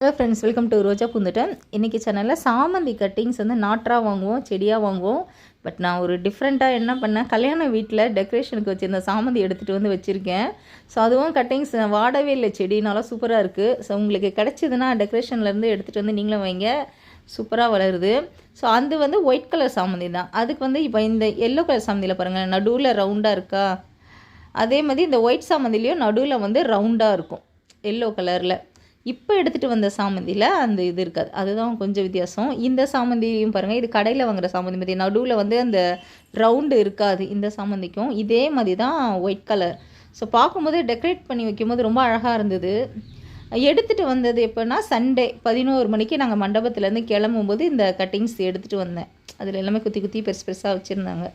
Hello friends welcome to Roja பூந்துட்டேன் இன்றைக்கி சேனலில் சாமந்தி கட்டிங்ஸ் வந்து நாட்டாக வாங்குவோம் செடியாக வாங்குவோம். பட் நான் ஒரு டிஃப்ரெண்ட்டாக என்ன பண்ணேன் கல்யாண வீட்டில் டெக்கரேஷனுக்கு வச்சுருந்த சாமந்தி எடுத்துகிட்டு வந்து வச்சுருக்கேன். ஸோ அதுவும் கட்டிங்ஸ் வாடவே இல்லை செடி நல்லா சூப்பராக இருக்குது ஸோ உங்களுக்கு கிடச்சிதுன்னா டெக்கரேஷன்லேருந்து எடுத்துகிட்டு வந்து நீங்களும் வைங்க. சூப்பராக வளருது. ஸோ அது வந்து ஒயிட் கலர் சாமந்தி தான். அதுக்கு வந்து இப்போ இந்த எல்லோ கலர் சாமந்தியில் பாருங்கள் நடுவில் ரவுண்டாக இருக்கா? அதே மாதிரி இந்த ஒயிட் சாமந்திலையும் நடுவில் வந்து ரவுண்டாக இருக்கும் எல்லோ கலரில் இப்போ எடுத்துகிட்டு வந்த சாமந்தியில் அந்த இது இருக்காது. அதுதான் கொஞ்சம் வித்தியாசம். இந்த சாமந்தியும் பாருங்கள் இது கடையில் வாங்குற சாமந்தி மாதிரி. நடுவில் வந்து அந்த ரவுண்டு இருக்காது இந்த சாமந்திக்கும். இதே மாதிரி தான் ஒயிட் கலர். ஸோ பார்க்கும்போது டெக்கரேட் பண்ணி வைக்கும்போது ரொம்ப அழகாக இருந்தது. எடுத்துகிட்டு வந்தது எப்போன்னா சண்டே பதினோரு மணிக்கு நாங்கள் மண்டபத்துலேருந்து கிளம்பும்போது இந்த கட்டிங்ஸ் எடுத்துகிட்டு வந்தேன். அதில் எல்லாமே குத்தி குத்தி பெருசு பெருசாக வச்சுருந்தாங்க.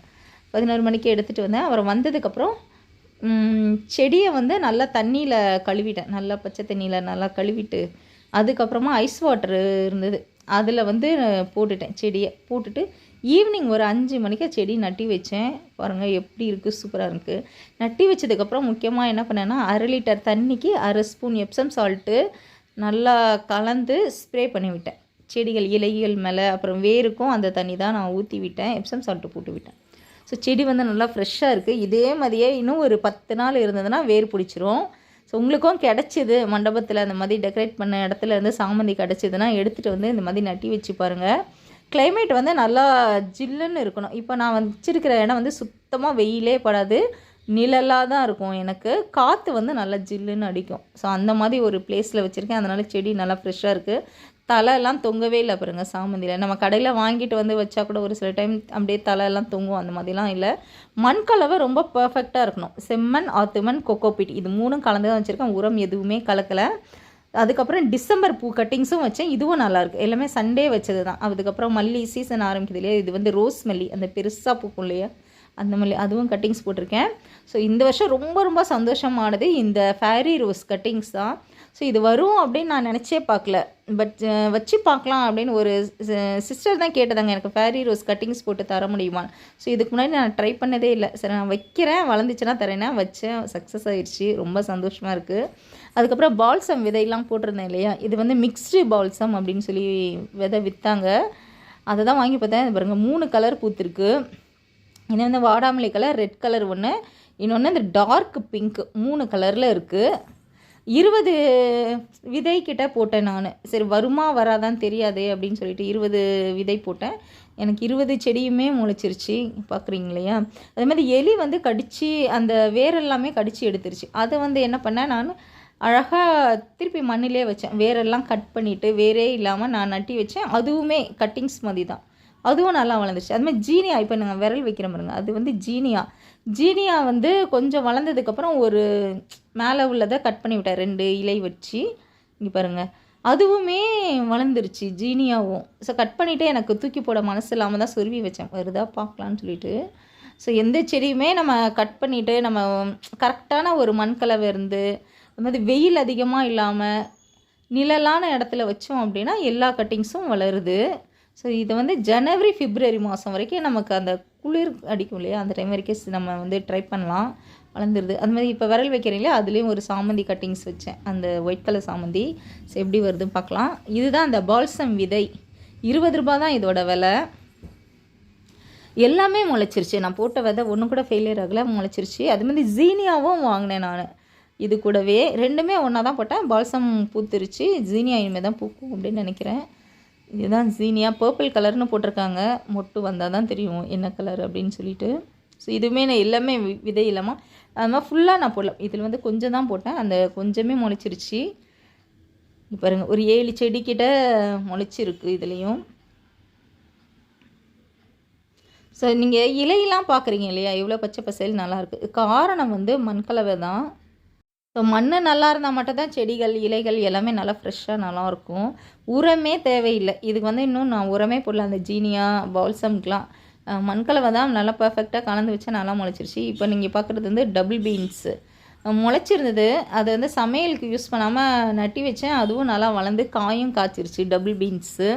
பதினோரு மணிக்கு எடுத்துகிட்டு வந்தேன். அப்புறம் வந்ததுக்கப்புறம் செடியை வந்து நல்லா தண்ணியில் கழுவிட்டேன். நல்லா பச்சை தண்ணியில் நல்லா கழுவிட்டு அதுக்கப்புறமா ஐஸ் வாட்டர் இருந்தது. அதில் வந்து போட்டுட்டேன் செடியை. போட்டுட்டு ஈவினிங் ஒரு அஞ்சு மணிக்கு செடி நட்டி வச்சேன். பாருங்கள் எப்படி இருக்குது சூப்பராக இருக்குது நட்டி வச்சதுக்கப்புறம் முக்கியமாக என்ன பண்ணேன்னா அரை லிட்டர் தண்ணிக்கு அரை ஸ்பூன் எப்சம் சால்ட்டு நல்லா கலந்து ஸ்ப்ரே பண்ணி விட்டேன். செடிகள் இலைகள் மேலே அப்புறம் வேருக்கும் அந்த தண்ணி தான் நான் ஊற்றி விட்டேன். எப்சம் சால்ட்டு போட்டு விட்டேன். ஸோ செடி வந்து நல்லா ஃப்ரெஷ்ஷாக இருக்குது இதே மாதிரியே இன்னும் ஒரு பத்து நாள் இருந்ததுன்னா வேர் பிடிச்சிரும். ஸோ உங்களுக்கும் கிடச்சிது மண்டபத்தில் அந்த மாதிரி டெக்கரேட் பண்ண இடத்துல இருந்து சாமந்தி கிடச்சிதுன்னா எடுத்துகிட்டு வந்து இந்த மாதிரி நட்டி வச்சு பாருங்கள் கிளைமேட் வந்து நல்லா ஜில்லுன்னு இருக்கணும். இப்போ நான் வச்சிருக்கிற இடம் வந்து சுத்தமாக வெயிலே படாது. நிழலாக தான் இருக்கும் எனக்கு. காற்று வந்து நல்லா ஜில்லுன்னு அடிக்கும். ஸோ அந்த மாதிரி ஒரு பிளேஸில் வச்சுருக்கேன். அதனால் செடி நல்லா ஃப்ரெஷ்ஷாக இருக்குது தலையெல்லாம் தொங்கவே இல்லை பாருங்க சாமந்தியில். நம்ம கடையில் வாங்கிட்டு வந்து வச்சா கூட ஒரு சில டைம் அப்படியே தலையெல்லாம் தொங்கும் அந்த மாதிரிலாம் இல்லை. மண் கலவை ரொம்ப பர்ஃபெக்டாக இருக்கணும். செம்மண் ஆத்துமண் கொக்கோபிட் இது மூணும் கலந்து தான் வச்சுருக்கேன். உரம் எதுவுமே கலக்கலை. அதுக்கப்புறம் டிசம்பர் பூ கட்டிங்ஸும் வச்சேன். இதுவும் நல்லாயிருக்கு எல்லாமே சண்டே வச்சது தான் அதுக்கப்புறம் மல்லி சீசன் ஆரம்பிக்குது இல்லையா? இது வந்து ரோஸ் மல்லி. அந்த பெருசாக பூக்கும் இல்லையா அந்த மாதிரி அதுவும் கட்டிங்ஸ் போட்டிருக்கேன். ஸோ இந்த வருஷம் ரொம்ப ரொம்ப சந்தோஷமானது இந்த ஃபேரி ரோஸ் கட்டிங்ஸ் தான். ஸோ இது வரும் அப்படின்னு நான் நினச்சே பார்க்கல. பட் வச்சு பார்க்கலாம் அப்படின்னு ஒரு சிஸ்டர் தான் கேட்டதாங்க எனக்கு ஃபேரி ரோஸ் கட்டிங்ஸ் போட்டு தர முடியுமா? ஸோ இதுக்கு முன்னாடி நான் ட்ரை பண்ணதே இல்லை. சரி நான் வைக்கிறேன் வளர்ந்துச்சுன்னா தரேன்னா வச்சேன் சக்ஸஸ் ஆயிடுச்சு ரொம்ப சந்தோஷமாக இருக்குது அதுக்கப்புறம் பால்சம் விதையெல்லாம் போட்டிருந்தேன் இல்லையா? இது வந்து மிக்ஸ்டு பால்சம் அப்படின்னு சொல்லி விதை விற்றாங்க அதை தான் வாங்கி பார்த்தேன். பாருங்கள் மூணு கலர் பூத்துருக்கு. இது வந்து வாடாமல்லி கலர் ரெட் கலர் ஒன்று இன்னொன்று இந்த டார்க் பிங்க் மூணு கலரில் இருக்குது இருபது விதை கிட்ட போட்டேன் நான். சரி வருமா வராதான்னு தெரியாதே அப்படின்னு சொல்லிட்டு இருபது விதை போட்டேன். எனக்கு இருபது செடியுமே முளைச்சிருச்சு பார்க்குறீங்க இல்லையா அதே மாதிரி எலி வந்து கடித்து அந்த வேரெல்லாமே கடித்து எடுத்துருச்சு. அதை வந்து என்ன பண்ணேன் நான் அழகாக திருப்பி மண்ணிலே வச்சேன். வேரெல்லாம் கட் பண்ணிவிட்டு வேரே இல்லாமல் நான் நட்டி வச்சேன். அதுவுமே கட்டிங்ஸ் மாதிரி தான். அதுவும் நல்லா வளர்ந்துச்சு அது மாதிரி ஜீனியா இப்போ நாங்கள் விரல் வைக்கிற பாருங்க அது வந்து ஜீனியா. ஜீனியா வந்து கொஞ்சம் வளர்ந்ததுக்கப்புறம் ஒரு மேலே உள்ளதை கட் பண்ணி விட்டேன் ரெண்டு இலை வச்சு. இங்கே பாருங்கள் அதுவுமே வளர்ந்துருச்சு ஜீனியாவும். ஸோ கட் பண்ணிவிட்டு எனக்கு தூக்கி போட மனசு இல்லாமல் தான் சொருவி வச்சேன். வருதா பார்க்கலான்னு சொல்லிட்டு. ஸோ எந்த செடியுமே நம்ம கட் பண்ணிவிட்டு நம்ம கரெக்டான ஒரு மண் கலவை இருந்து அது மாதிரி வெயில் அதிகமாக இல்லாமல் நிழலான இடத்துல வச்சோம் அப்படின்னா எல்லா கட்டிங்ஸும் வளருது. ஸோ இது வந்து ஜனவரி பிப்ரவரி மாதம் வரைக்கும் நமக்கு அந்த குளிர் அடிக்கும் இல்லையா? அந்த டைம் வரைக்கும் நம்ம வந்து ட்ரை பண்ணலாம். வளர்ந்துருது. அது மாதிரி இப்போ விரல் வைக்கிறீங்களே அதுலேயும் ஒரு சாமந்தி கட்டிங்ஸ் வச்சேன். அந்த ஒயிட் கலர் சாமந்தி. ஸோ எப்படி வருதுன்னு பார்க்கலாம். இதுதான் அந்த பால்சம் விதை. இருபது ரூபா தான் இதோட விலை. எல்லாமே முளைச்சிருச்சு. நான் போட்ட விதை ஒன்றும் கூட ஃபெயிலியர் ஆகலை. முளைச்சிருச்சு. அது மாதிரி ஜீனியாவும் வாங்கினேன் நான். இது கூடவே ரெண்டுமே ஒன்றா தான் போட்டேன். பால்சம் பூத்துருச்சு. ஜீனியா இனிமேல் தான் பூக்கும் அப்படின்னு நினைக்கிறேன். இதுதான் சீனியாக பர்பிள் கலர்னு போட்டிருக்காங்க. மொட்டு வந்தால் தான் தெரியும் என்ன கலர் அப்படின்னு சொல்லிட்டு. ஸோ இதுவுமே நான் எல்லாமே வி- விதை இல்லாமல் அது மாதிரி ஃபுல்லாக நான் போடல. இதில் வந்து கொஞ்சம் தான் போட்டேன். அந்த கொஞ்சமே முளைச்சிருச்சு. பாருங்கள் ஒரு ஏழு செடிக்கிட்ட முளைச்சிருக்கு இதுலேயும். ஸோ நீங்கள் இலையெல்லாம் பார்க்குறீங்க இல்லையா? எவ்வளோ பச்சை பசேல் நல்லாயிருக்கு காரணம் வந்து மண்கலவை தான். ஸோ மண் நல்லா இருந்தால் மட்டும் தான் செடிகள் இலைகள் எல்லாமே நல்லா ஃப்ரெஷ்ஷாக நல்லாயிருக்கும். உரமே தேவையில்லை. இதுக்கு வந்து இன்னும் நான் உரமே போடல. அந்த ஜீனியா பால்சம்க்கெலாம் மண்கலவை தான் நல்லா பர்ஃபெக்டாக கலந்து வச்சா நல்லா முளைச்சிருச்சு. இப்போ நீங்கள் பார்க்குறது வந்து டபுள் பீன்ஸு முளைச்சிருந்தது. அது வந்து சமையலுக்கு யூஸ் பண்ணாமல் நட்டி வச்சேன். அதுவும் நல்லா வளர்ந்து காயும் காய்ச்சிருச்சு டபுள் பீன்ஸு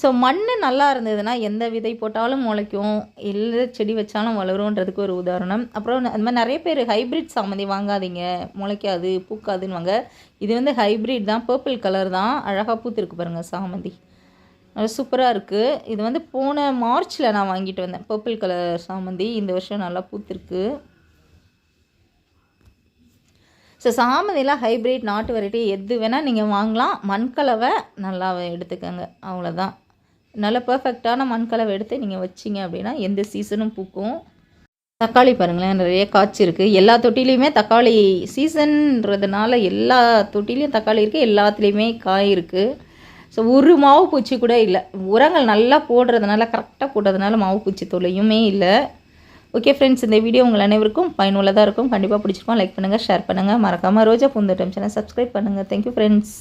ஸோ மண் நல்லா இருந்ததுன்னா எந்த விதை போட்டாலும் முளைக்கும். எந்த செடி வச்சாலும் வளரும்ன்றதுக்கு ஒரு உதாரணம். அப்புறம் அந்த மாதிரி நிறைய பேர் ஹைப்ரிட் சாமந்தி வாங்காதீங்க. முளைக்காது பூக்காதுன்னு வாங்க இது வந்து ஹைப்ரிட் தான். பர்பிள் கலர் தான். அழகாக பூத்திருக்கு பாருங்கள் சாமந்தி. சூப்பராக இருக்குது இது வந்து போன மார்ச்சில் நான் வாங்கிட்டு வந்தேன். பர்பிள் கலர் சாமந்தி. இந்த வருஷம் நல்லா பூத்திருக்கு. ஸோ சாமந்திலாம் ஹைப்ரிட் நாட்டு வெரைட்டி எது வேணால் நீங்கள் வாங்கலாம். மண்கலவை நல்லா எடுத்துக்கோங்க. அவ்வளோதான் நல்ல பர்ஃபெக்டான மண்கலவை எடுத்து நீங்கள் வச்சிங்க அப்படின்னா எந்த சீசனும் பூக்கும். தக்காளி பாருங்களேன் நிறைய காய்ச்சி இருக்குது எல்லா தொட்டிலையுமே தக்காளி சீசன்றதுனால எல்லா தொட்டிலையும் தக்காளி இருக்குது எல்லாத்துலேயுமே காய் இருக்குது ஸோ ஒரு மாவு பூச்சி கூட இல்லை. உரங்கள் நல்லா போடுறதுனால கரெக்டாக போடுறதுனால மாவு பூச்சி தொல்லையுமே இல்லை. ஓகே ஃப்ரெண்ட்ஸ் இந்த வீடியோ உங்கள் அனைவருக்கும் பயனுள்ளதாக இருக்கும். கண்டிப்பாக பிடிச்சிருக்கோம். லைக் பண்ணுங்கள் ஷேர் பண்ணுங்கள் மறக்காமல் ரோஜா பூந்தோட்டம் சேனல் சப்ஸ்கிரைப் பண்ணுங்கள் தேங்க்யூ ஃப்ரெண்ட்ஸ்